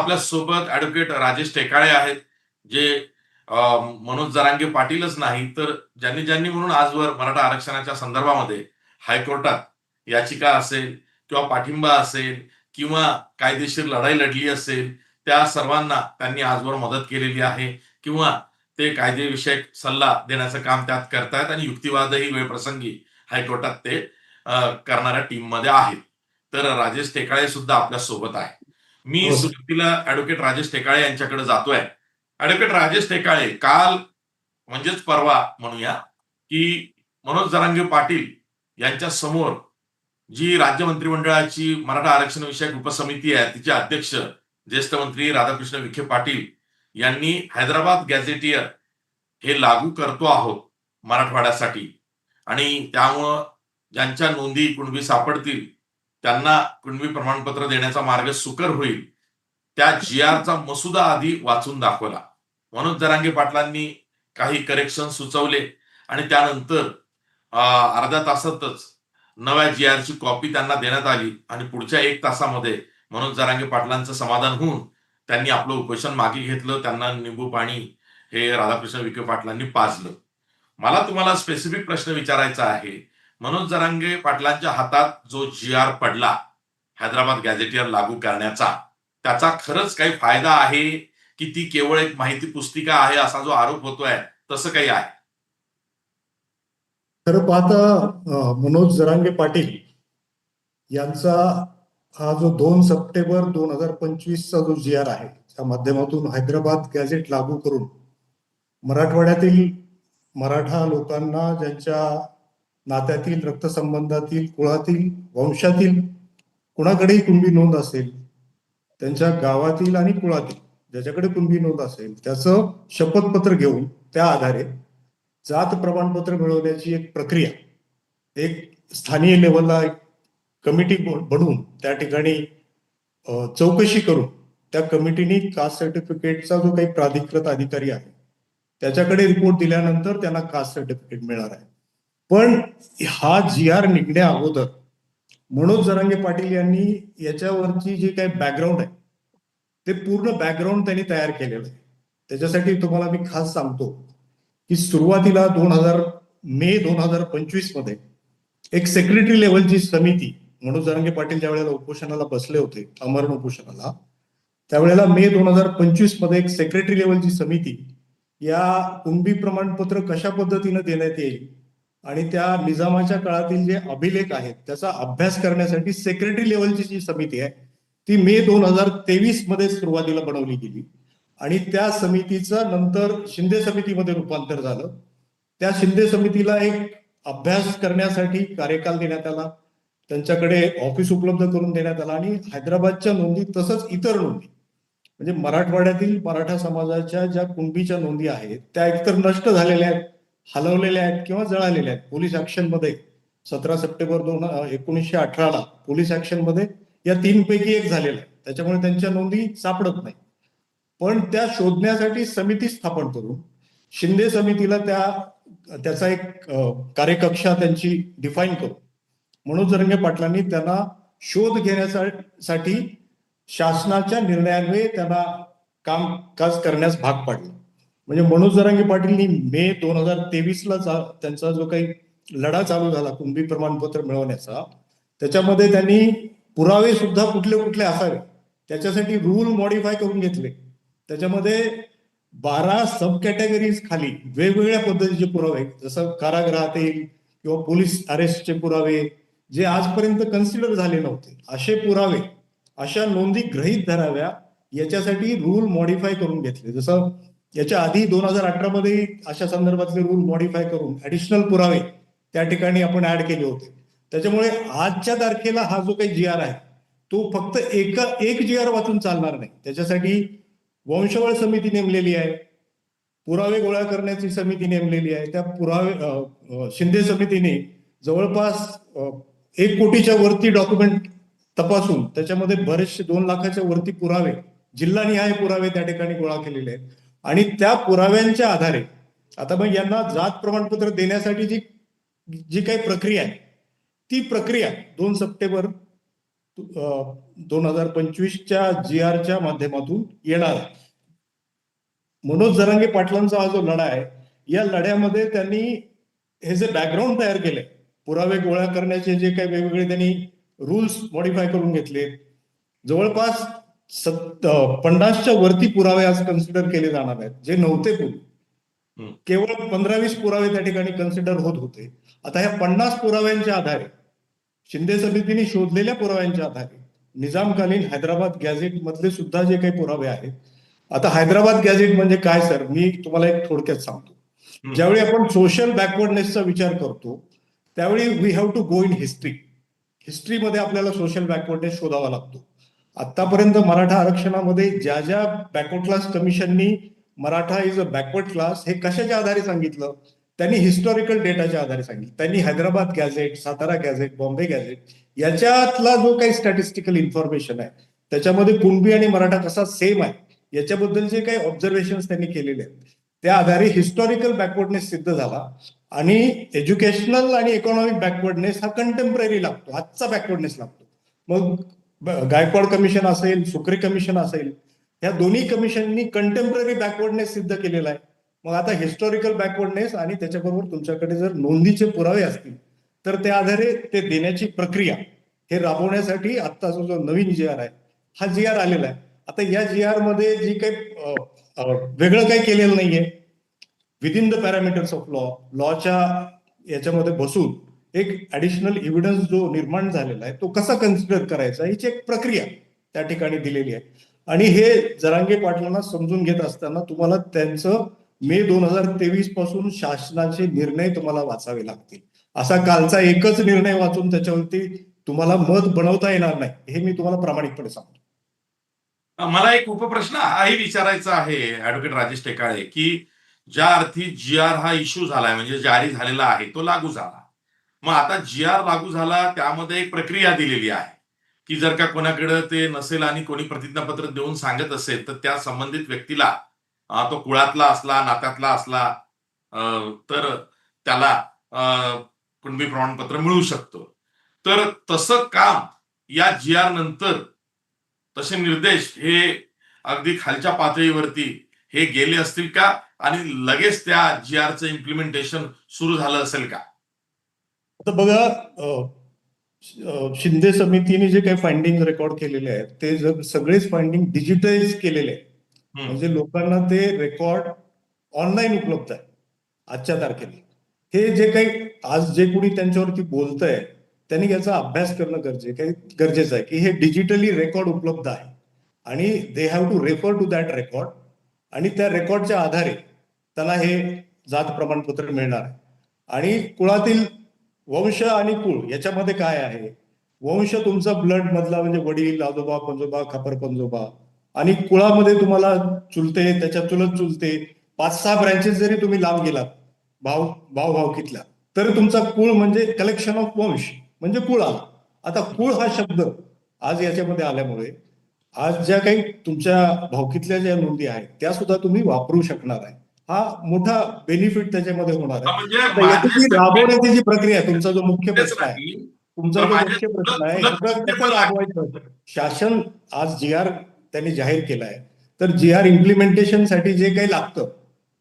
आपल्यासोबत ऍडव्होकेट राजेश टेकाळे आहेत जे मनोज जरांगे पाटीलच नाही तर ज्यांनी ज्यांनी म्हणून आजवर मराठा आरक्षणाच्या संदर्भामध्ये हायकोर्टात याचिका असेल किंवा पाठिंबा असेल किंवा कायदेशीर लढाई लढली असेल त्या सर्वांना त्यांनी आजवर मदत केलेली आहे किंवा ते कायदेविषयक सल्ला देण्याचं काम त्यात करतायत आणि युक्तिवादही वेळप्रसंगी हायकोर्टात ते करणाऱ्या टीममध्ये आहेत. तर राजेश टेकाळे सुद्धा आपल्यासोबत आहे मी हो. सुरुवातीला ऍडव्होकेट राजेश टेकाळे यांच्याकडे जातोय ऍडव्होकेट राजेश टेकाळे काल म्हणजेच परवा म्हणूया की मनोज जरांगे पाटील यांच्या समोर जी राज्य मंत्रिमंडळाची मराठा आरक्षण विषयक उपसमिती आहे तिचे अध्यक्ष ज्येष्ठ मंत्री राधाकृष्ण विखे पाटील यांनी हैदराबाद गॅझेटियर हे लागू करतो आहोत मराठवाड्यासाठी आणि त्यामुळं ज्यांच्या नोंदी कुणबी सापडतील त्यांना कुणबी प्रमाणपत्र देण्याचा मार्ग सुकर होईल त्या जी आरचा मसुदा आधी वाचून दाखवला. मनोज जरांगे पाटलांनी काही करेक्शन सुचवले आणि त्यानंतर अर्ध्या तासातच नव्या जी आरची कॉपी त्यांना देण्यात आली आणि पुढच्या एक तासामध्ये मनोज जरांगे पाटलांचं समाधान होऊन त्यांनी आपलं उपोषण मागे घेतलं त्यांना निंबू पाणी हे राधाकृष्ण विखे पाटलांनी पाजलं. मला तुम्हाला स्पेसिफिक प्रश्न विचारायचा आहे. मनोज जरांगे पाटलांच्या हातात जो जी आर पडला हैदराबाद गॅझेटियर लागू करण्याचा त्याचा खरंच काही फायदा आहे की ती केवळ एक माहिती पुस्तिका आहे असा जो आरोप होतोय तसं काही आहे? खरं पाहता मनोज जरांगे पाटील यांचा हा जो दोन सप्टेंबर दोन हजार पंचवीसचा जो जी आर आहे त्या माध्यमातून हैदराबाद गॅझेट लागू करून मराठवाड्यातील मराठा लोकांना ज्यांच्या नात्यातील रक्तसंबंधातील कुळातील वंशातील कुणाकडेही कुणबी नोंद असेल त्यांच्या गावातील आणि कुळातील ज्याच्याकडे कुणबी नोंद असेल त्याचं शपथपत्र घेऊन त्या आधारे जात प्रमाणपत्र मिळवण्याची एक प्रक्रिया एक स्थानीय लेवलला एक कमिटी बनवून त्या ठिकाणी चौकशी करून त्या कमिटीने कास्ट सर्टिफिकेटचा जो काही प्राधिकृत अधिकारी आहे त्याच्याकडे रिपोर्ट दिल्यानंतर त्यांना कास्ट सर्टिफिकेट मिळणार आहे. पण हा जी आर निघण्या अगोदर मनोज जरांगे पाटील यांनी याच्यावरची जी काही बॅकग्राऊंड आहे ते पूर्ण बॅकग्राऊंड त्यांनी तयार केलेलं आहे. त्याच्यासाठी तुम्हाला मी खास सांगतो की सुरुवातीला दोन हजार मे दोन हजार पंचवीसमध्ये एक सेक्रेटरी लेवलची समिती मनोज जरांगे पाटील ज्या वेळेला उपोषणाला बसले होते अमरण उपोषणाला त्यावेळेला मे दोन हजार पंचवीसमध्ये एक सेक्रेटरी लेवलची समिती या कुंभी प्रमाणपत्र कशा पद्धतीनं देण्यात येईल आणि त्या निजामाच्या काळातील जे अभिलेख आहेत त्याचा अभ्यास करण्यासाठी सेक्रेटरी लेवलची जी समिती आहे ती मे दोन हजार तेवीसमध्ये सुरुवातीला बनवली गेली. आणि त्या समितीचं नंतर शिंदे समितीमध्ये रूपांतर झालं. त्या शिंदे समितीला एक अभ्यास करण्यासाठी कार्यकाल देण्यात आला. त्यांच्याकडे ऑफिस उपलब्ध करून देण्यात आला. आणि हैदराबादच्या नोंदी तसंच इतर नोंदी. म्हणजे मराठवाड्यातील मराठा समाजाच्या ज्या कुणबीच्या नोंदी आहेत त्या एकतर नष्ट झालेल्या आहेत हलवलेल्या आहेत किंवा जळालेल्या आहेत. पोलीस ऍक्शनमध्ये सतरा सप्टेंबर दोन एकोणीसशे अठराला पोलीस ऍक्शनमध्ये या तीन पैकी एक झालेला आहे. त्याच्यामुळे त्यांच्या नोंदी सापडत नाही. पण त्या शोधण्यासाठी समिती स्थापन करून शिंदे समितीला त्या त्याचा एक कार्यकक्षा त्यांची डिफाईन करू मनोज रंगे पाटलांनी त्यांना शोध घेण्यासाठी शासनाच्या निर्णयान्वये त्यांना कामकाज करण्यास भाग पाडलं. म्हणजे मनोज जरांगे पाटीलनी मे दोन हजार तेवीस ला चा- त्यांचा जो काही लढा चालू झाला कुणबी प्रमाणपत्र मिळवण्याचा त्याच्यामध्ये त्यांनी पुरावे सुद्धा कुठले कुठले असावे त्याच्यासाठी रूल मॉडीफाय करून घेतले. त्याच्यामध्ये बारा सब कॅटेगरीज खाली वेगवेगळ्या पद्धतीचे पुरावे जसं कारागृहातील किंवा पोलीस अरेस्टचे पुरावे जे आजपर्यंत कन्सिडर झाले नव्हते. असे पुरावे अशा नोंदी ग्रहीत धराव्या याच्यासाठी रूल मॉडीफाय करून घेतले. जसं याच्या आधी दोन हजार अठरा मध्ये अशा संदर्भातले रूल मॉडीफाय करून ऍडिशनल पुरावे त्या ठिकाणी आपण ऍड केले होते. त्याच्यामुळे आजच्या तारखेला हा जो काही जी आर आहे तो फक्त एका एक जी आर वाचून चालणार नाही. त्याच्यासाठी वंशवळ समिती नेमलेली आहे. पुरावे गोळा करण्याची समिती नेमलेली आहे. त्या पुरावे शिंदे समितीने जवळपास एक कोटीच्या वरती डॉक्युमेंट तपासून त्याच्यामध्ये बरेचसे दोन लाखाच्या वरती पुरावे जिल्हानिहाय पुरावे त्या ठिकाणी गोळा केलेले आहेत. आणि त्या पुराव्यांच्या आधारे आता मग यांना जात प्रमाणपत्र देण्यासाठी जी जी काही प्रक्रिया आहे ती प्रक्रिया दोन सप्टेंबर दोन हजार पंचवीसच्या जी आरच्या माध्यमातून येणार आहे. मनोज जरांगे पाटलांचा हा जो लढा आहे या लढ्यामध्ये त्यांनी हे जे बॅकग्राऊंड तयार केले पुरावे गोळा करण्याचे जे काही वेगवेगळे त्यांनी रूल्स मॉडीफाय करून घेतले जवळपास सत पन्नासच्या वरती पुरावे आज कन्सिडर केले जाणार आहेत. जे नव्हते पूर्वी. केवळ पंधरा वीस पुरावे त्या ठिकाणी कन्सिडर होत होते. आता ह्या पन्नास पुराव्यांच्या आधारे शिंदे समितीने शोधलेल्या पुराव्यांच्या आधारे निजामकालीन हैदराबाद गॅझेट मधले सुद्धा जे काही पुरावे आहेत. आता हैदराबाद गॅझेट म्हणजे काय सर? मी तुम्हाला एक थोडक्यात सांगतो. ज्यावेळी आपण सोशल बॅकवर्डनेसचा विचार करतो त्यावेळी we have to go in history हिस्ट्रीमध्ये आपल्याला सोशल बॅकवर्डनेस शोधावा लागतो. आतापर्यंत मराठा आरक्षणामध्ये ज्या ज्या backward class कमिशननी Maratha is a backward class हे कशाच्या आधारे सांगितलं? त्यांनी हिस्टॉरिकल डेटाच्या आधारे सांगितलं. त्यांनी Hyderabad gazette Satara gazette Bombay gazette याच्यातला जो काही स्टॅटिस्टिकल इन्फॉर्मेशन आहे त्याच्यामध्ये कुणबी आणि मराठा कसा सेम आहे याच्याबद्दल जे काही ऑब्झर्वेशन त्यांनी केलेले आहेत त्या आधारे हिस्टॉरिकल बॅकवर्डनेस सिद्ध झाला आणि एज्युकेशनल आणि इकॉनॉमिक बॅकवर्डनेस हा कंटेम्पररी लागतो. आजचा बॅकवर्डनेस लागतो. मग गायकवाड कमिशन असेल सुक्रे कमिशन असेल या दोन्ही कमिशननी कंटेम्पररी बॅकवर्डनेस सिद्ध केलेला आहे. मग आता हिस्टॉरिकल बॅकवर्डनेस आणि त्याच्याबरोबर तुमच्याकडे जर नोंदीचे पुरावे असतील तर त्या आधारे ते देण्याची प्रक्रिया हे राबवण्यासाठी आत्ताचा जो नवीन जी आर आहे हा जी आर आलेला आहे. आता या जी आरमध्ये जी काही वेगळं काही केलेलं नाहीये. Within the parameters of law लॉच्या याच्यामध्ये बसून एक ऍडिशनल एव्हिडन्स जो निर्माण झालेला आहे तो कसा कन्सिडर करायचा याची एक प्रक्रिया त्या ठिकाणी दिलेली आहे. आणि हे जरांगे पाटलांना समजून घेत असताना तुम्हाला त्यांचं मे दोन हजार तेवीसपासून शासनाचे निर्णय तुम्हाला वाचावे लागतील. असा कालचा एकच निर्णय वाचून त्याच्यावरती तुम्हाला मत बनवता येणार नाही हे मी तुम्हाला प्रामाणिकपणे सांगतो. मला एक उपप्रश्न हाही विचारायचा आहे ऍडव्होकेट राजेश टेकाळे की ज्या अर्थी जी आर हा इश्यू झालाय म्हणजे जारी झालेला आहे तो लागू झाला. मग आता जी आर लागू झाला त्यामध्ये एक प्रक्रिया दिलेली आहे. की जर का कोणाकडे ते नसेल आणि कोणी प्रतिज्ञापत्र देऊन सांगत असेल तर त्या संबंधित व्यक्तीला तो कुळातला असला नात्यातला असला तर त्याला कुणबी प्रमाणपत्र मिळू शकतो. तर तसं काम या जी आर नंतर तसे निर्देश हे अगदी खालच्या पातळीवरती हे गेले असतील का? आणि लगेच त्या जी आरचं इम्प्लिमेंटेशन सुरू झालं असेल का? आता बघा शिंदे समितीने जे काही फाइंडिंग रेकॉर्ड केलेले आहेत ते जर सगळेच फाइंडिंग डिजिटाईज केलेले आहेत. म्हणजे लोकांना ते रेकॉर्ड ऑनलाईन उपलब्ध आहे आजच्या तारखेला. हे जे काही आज जे कोणी त्यांच्यावरती बोलत आहे त्यांनी याचा अभ्यास करणं गरजे गरजेचं आहे की हे डिजिटली रेकॉर्ड उपलब्ध आहे. आणि they have to refer to that record आणि त्या रेकॉर्डच्या आधारे त्यांना हे जात प्रमाणपत्र मिळणार आहे. आणि कुळातील वंश आणि कुळ याच्यामध्ये काय आहे? वंश तुमचा ब्लड मधला म्हणजे वडील आजोबा पंजोबा खपर पंजोबा. आणि कुळामध्ये तुम्हाला चुलते त्याच्या चुलत चुलते पाच सहा ब्रँचेस जरी तुम्ही लांब गेलात भाव भाव भावकीतल्या तरी तुमचा कुळ म्हणजे कलेक्शन ऑफ वंश म्हणजे कुळ. आला आता कुळ हा शब्द आज याच्यामध्ये आल्यामुळे आज ज्या काही तुमच्या भावकीतल्या ज्या नोंदी आहेत त्या सुद्धा तुम्ही वापरू शकणार आहे. हा मोठा बेनिफिट त्याच्यामध्ये होणार आहे. म्हणजे राबवण्याची जी प्रक्रिया आहे, तुमचा जो मुख्य प्रश्न आहे. तुमचा जो मुख्य प्रश्न आहे राबवायचं. शासन आज जी आर त्यांनी जाहीर केला आहे. तर जी आर इम्प्लिमेंटेशनसाठी जे काही लागतं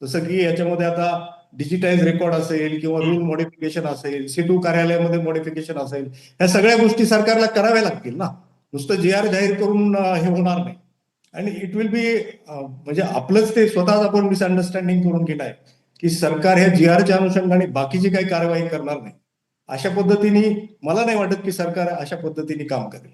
जसं की याच्यामध्ये आता डिजिटाईज रेकॉर्ड असेल किंवा रूल मॉडिफिकेशन असेल सिटू कार्यालयामध्ये मॉडिफिकेशन असेल ह्या सगळ्या गोष्टी सरकारला कराव्या लागतील ना. नुसतं जी आर जाहीर करून हे होणार नाही. आणि इट विल बी म्हणजे आपलंच ते स्वतःच आपण मिसअंडरस्टँडिंग करून घेत आहे की सरकार ह्या जी आरच्या अनुषंगाने बाकीची काही कारवाई करणार नाही. अशा पद्धतीने मला नाही वाटत की सरकार अशा पद्धतीने काम करेल.